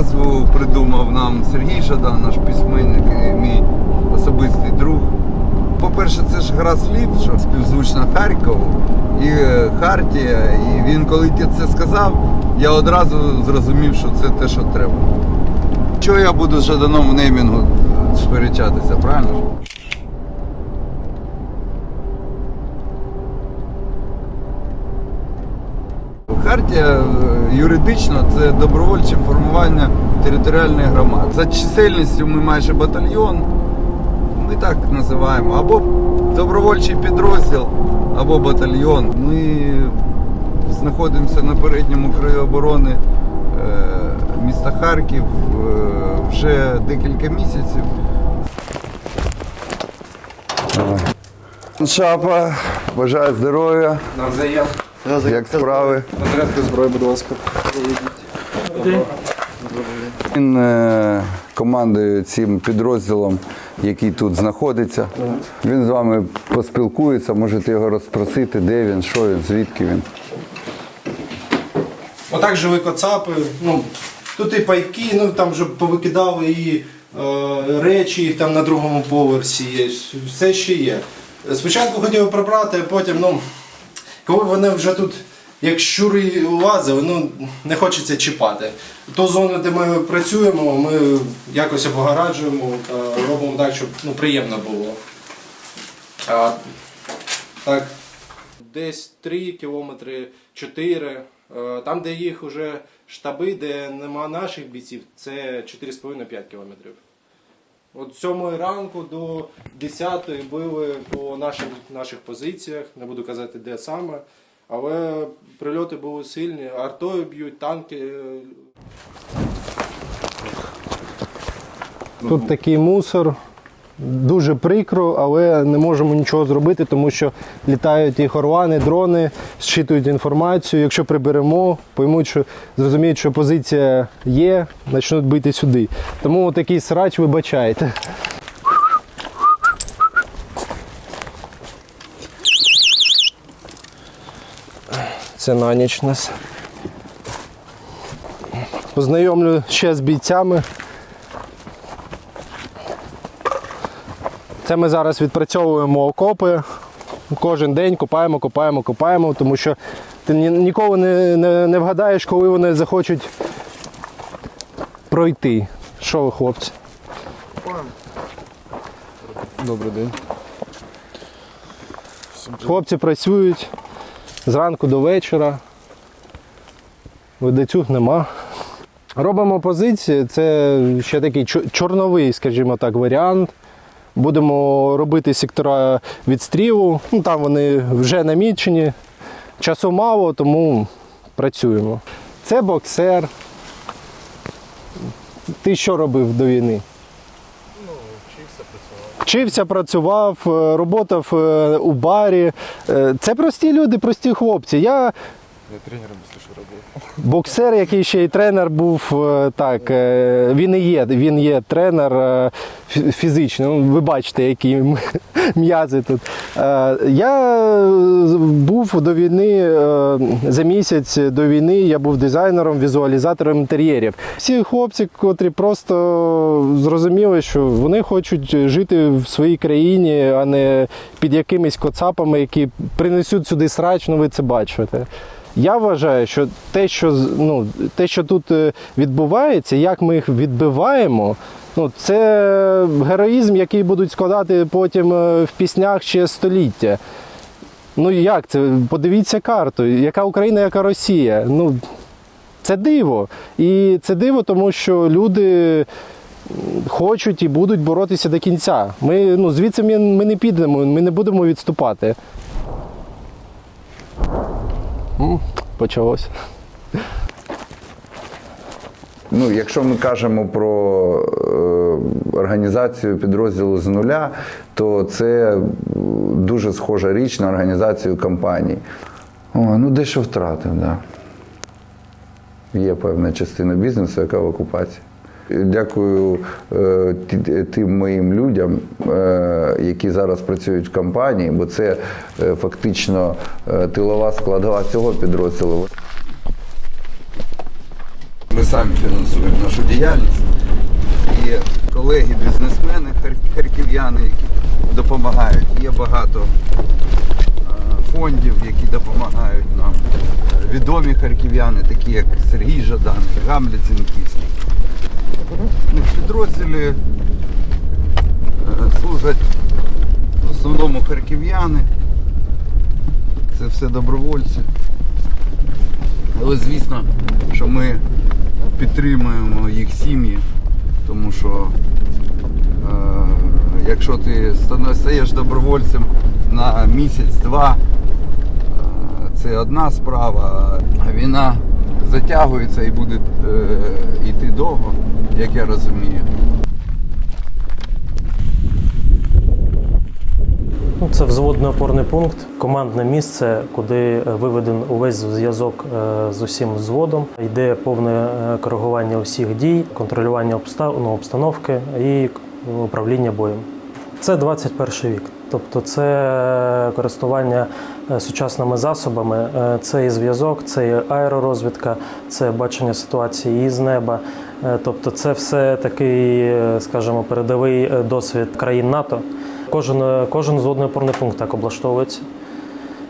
Назву придумав нам Сергій Жадан, наш письменник і мій особистий друг. По-перше, це ж гра слів, що співзвучна Харкову і е, Хартія. І він, коли це сказав, я одразу зрозумів, що це те, що треба. Чого я буду з Жаданом в неймінгу сперечатися, правильно? Хартія е, юридично це добровольче формування територіальної громади. За чисельністю ми майже батальйон. Ми так називаємо. Або добровольчий підрозділ, або батальйон. Ми знаходимося на передньому краю оборони е, міста Харків е, вже декілька місяців. Шапа, бажаю здоров'я. Навзаєм. Як справи? Розрядка зброї, будь ласка. Він е, командує цим підрозділом, який тут знаходиться. Він з вами поспілкується, можете його розпросити, де він, що він, звідки він. Отак живі коцапи. Ну, тут і пайки, ну там вже повикидали і е, речі їх там на другому поверсі є. Все ще є. Спочатку хотів прибрати, а потім, ну, коли вони вже тут, як щури лазили, ну не хочеться чіпати. Ту зону, де ми працюємо, ми якось обгораджуємо та робимо так, щоб ну, приємно було. А, так, десь 3 кілометри, 4. Е, Там, де їх вже штаби, де нема наших бійців, це 4,5-5 кілометрів. От з 7 ранку до 10 били по наших, наших позиціях, не буду казати де саме, але прильоти були сильні, артою б'ють, танки. Тут такий мусор. Дуже прикро, але не можемо нічого зробити, тому що літають і хорвани, дрони, зчитують інформацію. Якщо приберемо, поймуть, що зрозуміють, що позиція є, почнуть бити сюди. Тому такий срач вибачайте. Це на ніч нас. Познайомлю ще з бійцями. Це ми зараз відпрацьовуємо окопи. Кожен день копаємо, копаємо, копаємо, тому що ти ні- ніколи не, не, не вгадаєш, коли вони захочуть пройти. Що ви, хлопці? Добрий день. Хлопці працюють зранку до вечора. Ведецюг нема. Робимо позиції. Це ще такий чорновий, скажімо так, варіант. Будемо робити сектора відстрілу. Ну, там вони вже намічені. Часу мало, тому працюємо. Це боксер. Ти що робив до війни? Вчився, працював, е, роботав е, у барі. Е, Це прості люди, прості хлопці. Я Я тренером, якщо що робив. боксер, який ще й тренер був. е, Так, е, він і є. Він є тренер е, фізичний. Ну, Ви бачите, які м'язи тут. Я був до війни за місяць до війни. Я був дизайнером, візуалізатором інтер'єрів. Всі хлопці, котрі просто зрозуміли, що вони хочуть жити в своїй країні, а не під якимись коцапами, які принесуть сюди срач, ну ви це бачите. Я вважаю, що те, що ну, те, що тут е, відбувається, як ми їх відбиваємо, ну, це героїзм, який будуть складати потім е, в піснях ще століття. Ну як це? Подивіться карту, яка Україна, яка Росія. Ну, це диво. І це диво, тому що люди хочуть і будуть боротися до кінця. Ми ну, звідси ми, ми не підемо, ми не будемо відступати. Почалося. Ну, якщо ми кажемо про е, організацію підрозділу з нуля, то це дуже схожа річ на організацію компаній. О, ну дещо втратив, так. Да. Є певна частина бізнесу, яка в окупації. Дякую е, тим моїм людям, е, які зараз працюють в компанії, бо це е, фактично тилова складова цього підрозділу. ми самі фінансуємо нашу діяльність. І колеги-бізнесмени, харків'яни, які допомагають. Є багато фондів, які допомагають нам. Відомі харків'яни, такі як Сергій Жадан, Гамлет Зінківський. В підрозділі е, служать в основному харків'яни. Це все добровольці. Але звісно, що ми підтримуємо їх сім'ї, тому що е, якщо ти стаєш добровольцем на місяць-два, е, це одна справа, а війна затягується і буде е, йти довго, як я розумію. Ну, Це взводний опорний пункт, командне місце, куди е, виведен увесь зв'язок е, з усім взводом. Йде повне е, коригування усіх дій, контролювання ну, обстановки і управління боєм. Це 21 вік. Тобто це користування е, сучасними засобами, Е, це і зв'язок, це і аеророзвідка, це бачення ситуації із неба. Е, Тобто, це все такий, е, скажімо, передовий е, досвід країн НАТО. Кожен, е, кожен зводний опорний пункт так облаштовується.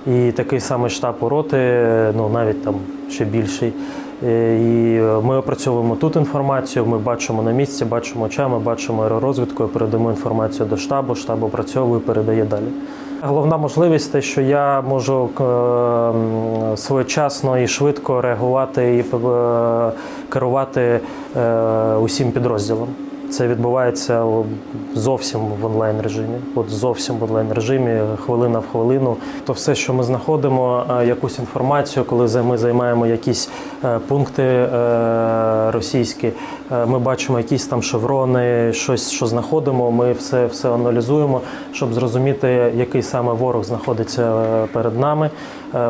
І такий самий штаб у роти, е, ну навіть там ще більший. Е, І е, ми опрацьовуємо тут інформацію, ми бачимо на місці, бачимо очами, бачимо аеророзвідкою, передаємо інформацію до штабу, штаб опрацьовує, передає далі. Головна можливість те, що я можу е, своєчасно і швидко реагувати і е, керувати е, усім підрозділом. Це відбувається зовсім в онлайн режимі. От зовсім в онлайн режимі, хвилина в хвилину. То все, що ми знаходимо, е, якусь інформацію, коли ми займаємо якісь е, пункти е, російські, ми бачимо якісь там шеврони, щось, що знаходимо. Ми все, все аналізуємо, щоб зрозуміти, який саме ворог знаходиться перед нами.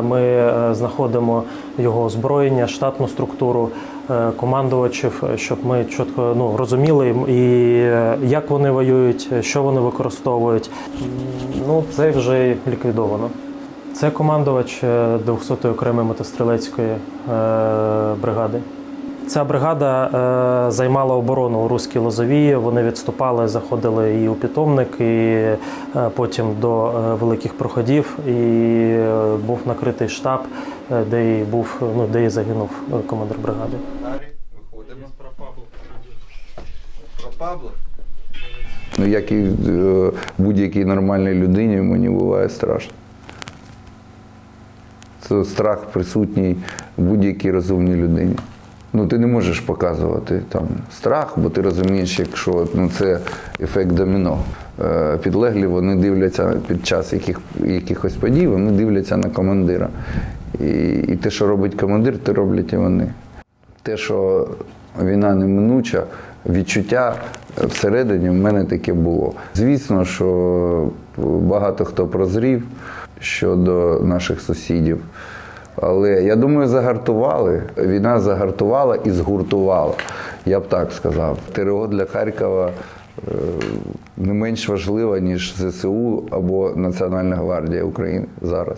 Ми знаходимо його озброєння, штатну структуру командувачів, е, щоб ми чітко ну, розуміли і е, як вони воюють, е, що вони використовують. Ну, це вже ліквідовано. Це командувач е, 200-ї окремої мотострілецької е, бригади. Ця бригада е, займала оборону у Руській Лозовії. Вони відступали, заходили і у питомник, і е, потім до е, великих проходів. І е, був накритий штаб, е, де і був, ну де і загинув е, командир бригади. Виходимо. Про Пабло? Ну, як і е, будь-якій нормальній людині, мені буває страшно. Це страх присутній будь-якій розумній людині. Ну, ти не можеш показувати там страх, бо ти розумієш, якщо ну, це ефект доміно. Е, Підлеглі вони дивляться під час яких, якихось подій, вони дивляться на командира. І, і те, що робить командир, те роблять і вони. Те, що війна неминуча, відчуття всередині в мене таке було. Звісно, що багато хто прозрів щодо наших сусідів. Але я думаю, загартували. Війна загартувала і згуртувала. Я б так сказав. ТРО для Харкова е, не менш важлива, ніж ЗСУ або Національна гвардія України зараз.